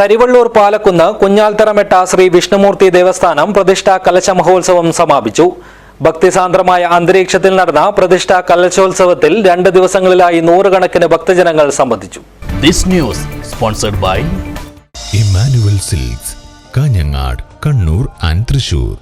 കരിവള്ളൂർ പാലക്കുന്ന് കുഞ്ഞാൽത്തറമെട്ട ശ്രീ വിഷ്ണുമൂർത്തി ദേവസ്ഥാനം പ്രതിഷ്ഠാ കലശ മഹോത്സവം സമാപിച്ചു. ഭക്തിസാന്ദ്രമായ അന്തരീക്ഷത്തിൽ നടന്ന പ്രതിഷ്ഠാ കലശോത്സവത്തിൽ രണ്ട് ദിവസങ്ങളിലായി നൂറുകണക്കിന് ഭക്തജനങ്ങൾ സംബന്ധിച്ചു. This news sponsored by Emmanuel Silks Kanhangad Kannur and Thrissur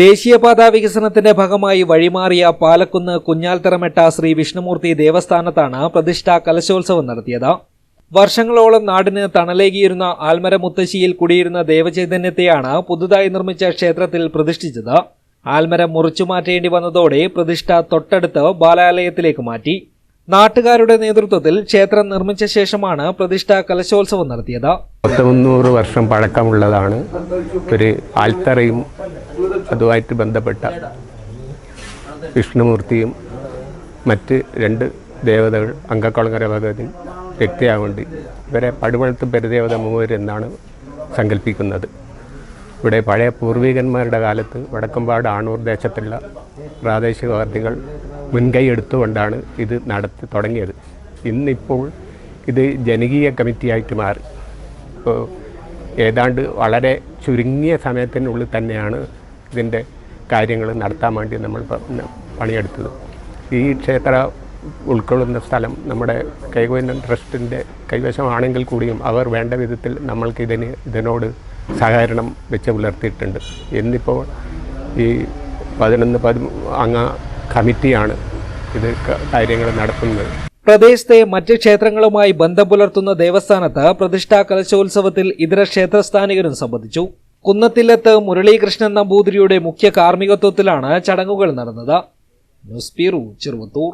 ദേശീയപാതാ വികസനത്തിന്റെ ഭാഗമായി വഴിമാറിയ പാലക്കുന്ന് കുഞ്ഞാൽത്തറമെട്ട ശ്രീ വിഷ്ണുമൂർത്തി ദേവസ്ഥാനത്താണ് പ്രതിഷ്ഠാ കലശോത്സവം നടത്തിയത്. വർഷങ്ങളോളം നാടിന് തണലേകിയിരുന്ന ആൽമര മുത്തശ്ശിയിൽ കുടിയിരുന്ന ദേവചൈതന്യത്തെയാണ് പുതുതായി നിർമ്മിച്ച ക്ഷേത്രത്തിൽ പ്രതിഷ്ഠിച്ചത്. ആൽമരം മുറിച്ചു മാറ്റേണ്ടി വന്നതോടെ പ്രതിഷ്ഠ തൊട്ടടുത്ത് ബാലാലയത്തിലേക്ക് മാറ്റി. നാട്ടുകാരുടെ നേതൃത്വത്തിൽ ക്ഷേത്രം നിർമ്മിച്ച ശേഷമാണ് പ്രതിഷ്ഠ കലശോത്സവം നടത്തിയത്. പത്ത് മുന്നൂറ് വർഷം പഴക്കമുള്ളതാണ്. ഒരു ആൽത്തറയും അതുമായിട്ട് ബന്ധപ്പെട്ട വിഷ്ണുമൂർത്തിയും മറ്റ് രണ്ട് ദേവതകൾ അങ്കക്കുളങ്ങര ഭഗവതി വ്യക്തിയാകൊണ്ട് ഇവരെ പടുവളത്ത് പെരുദേവത മൂവരെന്നാണ് സങ്കല്പിക്കുന്നത്. ഇവിടെ പഴയ പൂർവികന്മാരുടെ കാലത്ത് വടക്കമ്പാട് ആണൂർ ദേശത്തുള്ള പ്രാദേശികവാദികൾ മുൻകൈ എടുത്തുകൊണ്ടാണ് ഇത് നടത്തി തുടങ്ങിയത്. ഇന്നിപ്പോൾ ഇത് ജനകീയ കമ്മിറ്റിയായിട്ട് മാറി. ഇപ്പോൾ ഏതാണ്ട് വളരെ ചുരുങ്ങിയ സമയത്തിനുള്ളിൽ തന്നെയാണ് ഇതിന്റെ കാര്യങ്ങൾ നടത്താൻ വേണ്ടി നമ്മൾ പണിയെടുത്തത്. ഈ ക്ഷേത്ര ഉൾക്കൊള്ളുന്ന സ്ഥലം നമ്മുടെ കൈകോയിൻ ട്രസ്റ്റിന്റെ കൈവശമാണെങ്കിൽ കൂടിയും അവർ വേണ്ട വിധത്തിൽ നമ്മൾക്ക് ഇതിന് ഇതിനോട് സഹകരണം വെച്ച് പുലർത്തിയിട്ടുണ്ട്. എന്നിപ്പോൾ ഈ പതിനൊന്ന് പതി അംഗ കമ്മിറ്റിയാണ് ഇത് കാര്യങ്ങൾ നടത്തുന്നത്. പ്രദേശത്തെ മറ്റ് ക്ഷേത്രങ്ങളുമായി ബന്ധം പുലർത്തുന്ന ദേവസ്ഥാനത്ത് പ്രതിഷ്ഠാ കലശോത്സവത്തിൽ ഇതര ക്ഷേത്രസ്ഥാനികരും സംബന്ധിച്ചു. കുന്നത്തില്ലത്ത് മുരളീകൃഷ്ണൻ നമ്പൂതിരിയുടെ മുഖ്യ കാർമ്മികത്വത്തിലാണ് ചടങ്ങുകൾ നടന്നത്. News bureau Cheruvathur.